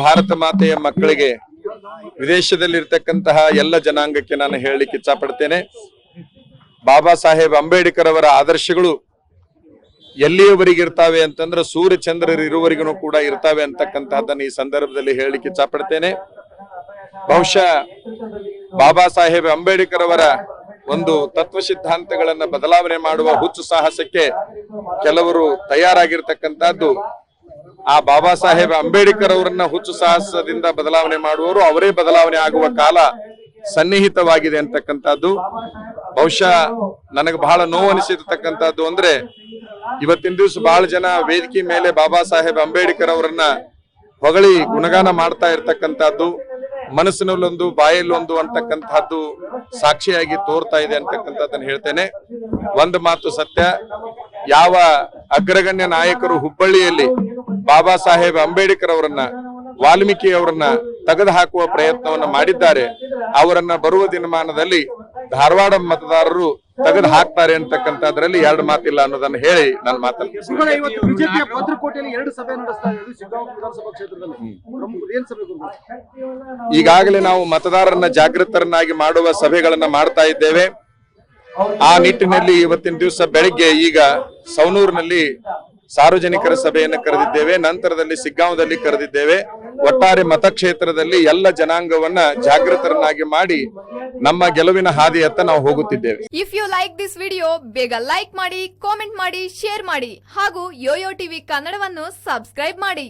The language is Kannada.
ಭಾರತ ಮಾತೆಯ ಮಕ್ಕಳಿಗೆ ವಿದೇಶದಲ್ಲಿ ಇರ್ತಕ್ಕಂತಹ ಎಲ್ಲ ಜನಾಂಗಕ್ಕೆ ನಾನು ಹೇಳಲಿಕ್ಕೆ ಇಚ್ಛಪಡ್ತೇನೆ. ಬಾಬಾ ಸಾಹೇಬ್ ಅಂಬೇಡ್ಕರ್ ಅವರ ಆದರ್ಶಗಳು ಎಲ್ಲಿಯವರೆಗೆ ಇರ್ತಾವೆ ಅಂತಂದ್ರೆ ಸೂರ್ಯ ಚಂದ್ರರು ಇರುವವರೆಗೂ ಕೂಡ ಇರ್ತಾವೆ ಅಂತಕ್ಕಂತಹದ್ದನ್ನ ಈ ಸಂದರ್ಭದಲ್ಲಿ ಹೇಳಲಿಕ್ಕೆ ಇಚ್ಛಪಡ್ತೇನೆ. ಬಹುಶಃ ಬಾಬಾ ಸಾಹೇಬ್ ಅಂಬೇಡ್ಕರ್ ಅವರ ಒಂದು ತತ್ವ ಸಿದ್ಧಾಂತಗಳನ್ನ ಬದಲಾವಣೆ ಮಾಡುವ ಹುಚ್ಚು ಸಾಹಸಕ್ಕೆ ಕೆಲವರು ತಯಾರಾಗಿರ್ತಕ್ಕಂಥದ್ದು ಆ ಬಾಬಾ ಸಾಹೇಬ್ ಅಂಬೇಡ್ಕರ್ ಅವರನ್ನ ಹುಚ್ಚು ಸಾಹಸದಿಂದ ಬದಲಾವಣೆ ಮಾಡುವವರು ಅವರೇ ಬದಲಾವಣೆ ಆಗುವ ಕಾಲ ಸನ್ನಿಹಿತವಾಗಿದೆ ಅಂತಕ್ಕಂಥದ್ದು. ಬಹುಶಃ ನನಗೆ ಬಹಳ ನೋವು ಅನಿಸಿರ್ತಕ್ಕಂಥದ್ದು ಅಂದ್ರೆ ಇವತ್ತಿನ ದಿವಸ ಬಹಳ ಜನ ವೇದಿಕೆ ಮೇಲೆ ಬಾಬಾ ಸಾಹೇಬ್ ಅಂಬೇಡ್ಕರ್ ಅವರನ್ನ ಹೊಗಳಿ ಗುಣಗಾನ ಮಾಡ್ತಾ ಇರ್ತಕ್ಕಂಥದ್ದು. ಮನಸ್ಸಿನಲ್ಲೊಂದು, ಬಾಯಲ್ಲೊಂದು ಅಂತಕ್ಕಂಥದ್ದು ಸಾಕ್ಷಿಯಾಗಿ ತೋರ್ತಾ ಇದೆ ಅಂತಕ್ಕಂಥದ್ದನ್ನು ಹೇಳ್ತೇನೆ. ಒಂದು ಮಾತು ಸತ್ಯ. ಯಾವ ಅಗ್ರಗಣ್ಯ ನಾಯಕರು ಹುಬ್ಬಳ್ಳಿಯಲ್ಲಿ ಬಾಬಾ ಸಾಹೇಬ್ ಅಂಬೇಡ್ಕರ್ ಅವರನ್ನ ವಾಲ್ಮೀಕಿ ಅವರನ್ನ ತೆಗೆದು ಹಾಕುವ ಪ್ರಯತ್ನವನ್ನ ಮಾಡಿದ್ದಾರೆ. ಅವರನ್ನ ಬರುವ ದಿನಮಾನದಲ್ಲಿ ಧಾರವಾಡ ಮತದಾರರು ತೆಗೆದು ಹಾಕ್ತಾರೆ ಅಂತಕ್ಕಂಥದ್ರಲ್ಲಿ ಎರಡು ಮಾತಿಲ್ಲ ಅನ್ನೋದನ್ನ ಹೇಳಿ ನನ್ನ ಮಾತಾಡ್ತೀನಿ? ಈಗಾಗಲೇ ನಾವು ಮತದಾರರನ್ನ ಜಾಗೃತರನ್ನಾಗಿ ಮಾಡುವ ಸಭೆಗಳನ್ನ ಮಾಡ್ತಾ ಇದ್ದೇವೆ. ಆ ನಿಟ್ಟಿನಲ್ಲಿ ಇವತ್ತಿನ ದಿವಸ ಬೆಳಿಗ್ಗೆ ಈಗ ಸೌನೂರಿನಲ್ಲಿ ಸಾರ್ವಜನಿಕರ ಸಭೆಯನ್ನು ಕರೆದಿದ್ದೇವೆ, ನಂತರದಲ್ಲಿ ಸಿಗ್ಗಾಂವದಲ್ಲಿ ಕರೆದಿದ್ದೇವೆ. ಒಟ್ಟಾರೆ ಮತಕ್ಷೇತ್ರದಲ್ಲಿ ಎಲ್ಲ ಜನಾಂಗವನ್ನ ಜಾಗೃತರನ್ನಾಗಿ ಮಾಡಿ ನಮ್ಮ ಗೆಲುವಿನ ಹಾದಿಯತ್ತ ನಾವು ಹೋಗುತ್ತಿದ್ದೇವೆ. If you like this video ಬೇಗ ಲೈಕ್ ಮಾಡಿ ಕಾಮೆಂಟ್ ಮಾಡಿ ಶೇರ್ ಮಾಡಿ ಹಾಗೂ ಯೋಯೋ ಟಿವಿ ಕನ್ನಡವನ್ನು ಸಬ್ಸ್ಕ್ರೈಬ್ ಮಾಡಿ.